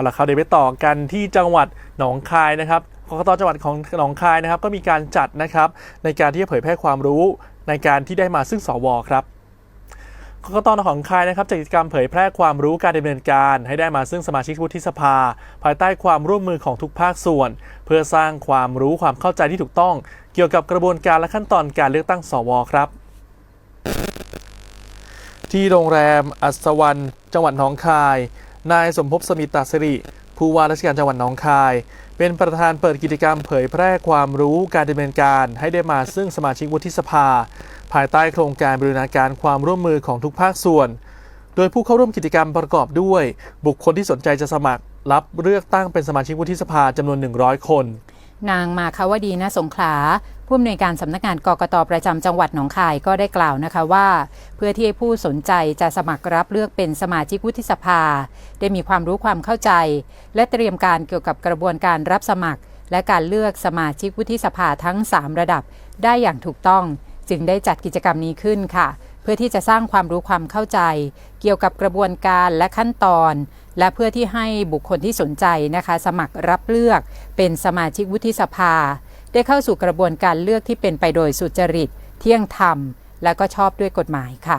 เอาละครับเดี๋ยวไปต่อกันที่จังหวัดหนองคายนะครับกกตจังหวัดของหนองคายนะครับ ก็มีการจัดนะครับ ในการที่จะเผยแพร่ความรู้ในการที่ได้มาซึ่งสวครับกกตหนองคายนะครับจัดกิจกรรมเผยแพร่ความรู้การดำเนินการ ให้ได้มาซึ่งสมาชิกวุฒิสภา ภายใต้ความร่วมมือของทุกภาคส่วน เพื่อสร้างความรู้ความเข้าใจที่ถูกต้อง เกี่ยวกับกระบวนการและขั้นตอนการเลือกตั้งสวครับ ที่โรงแรมอัศวรรณจังหวัดหนองคาย นายสมภพสมิตาสิริ ผู้ว่าราชการจังหวัดหนองคาย เป็นประธานเปิดกิจกรรมเผยแพร่ความรู้การดำเนินการให้ได้มาซึ่งสมาชิกวุฒิสภา ภายใต้โครงการบริหารการความร่วมมือของทุกภาคส่วน โดยผู้เข้าร่วมกิจกรรมประกอบด้วย บุคคลที่สนใจจะสมัคร รับเลือกตั้งเป็นสมาชิกวุฒิสภาจำนวน 100 คน นางมาคาวดีณสงขลาผู้อำนวยการสำนักงานกกตประจำจังหวัดหนองคายก็ได้กล่าวนะคะว่า เพื่อที่ให้ผู้สนใจจะสมัครรับเลือกเป็นสมาชิกวุฒิสภา ได้มีความรู้ความเข้าใจ และเตรียมการเกี่ยวกับกระบวนการรับสมัคร และการเลือกสมาชิกวุฒิสภาทั้ง 3 ระดับ ได้อย่างถูกต้อง จึงได้จัดกิจกรรมนี้ขึ้นค่ะ เพื่อที่จะสร้างความรู้ความเข้าใจ เกี่ยวกับกระบวนการและขั้นตอน และเพื่อที่ให้บุคคลที่สนใจนะคะสมัครรับเลือกเป็นสมาชิกวุฒิสภา ได้เข้าสู่กระบวนการเลือกที่เป็นไปโดยสุจริต เที่ยงธรรม และก็ชอบด้วยกฎหมายค่ะ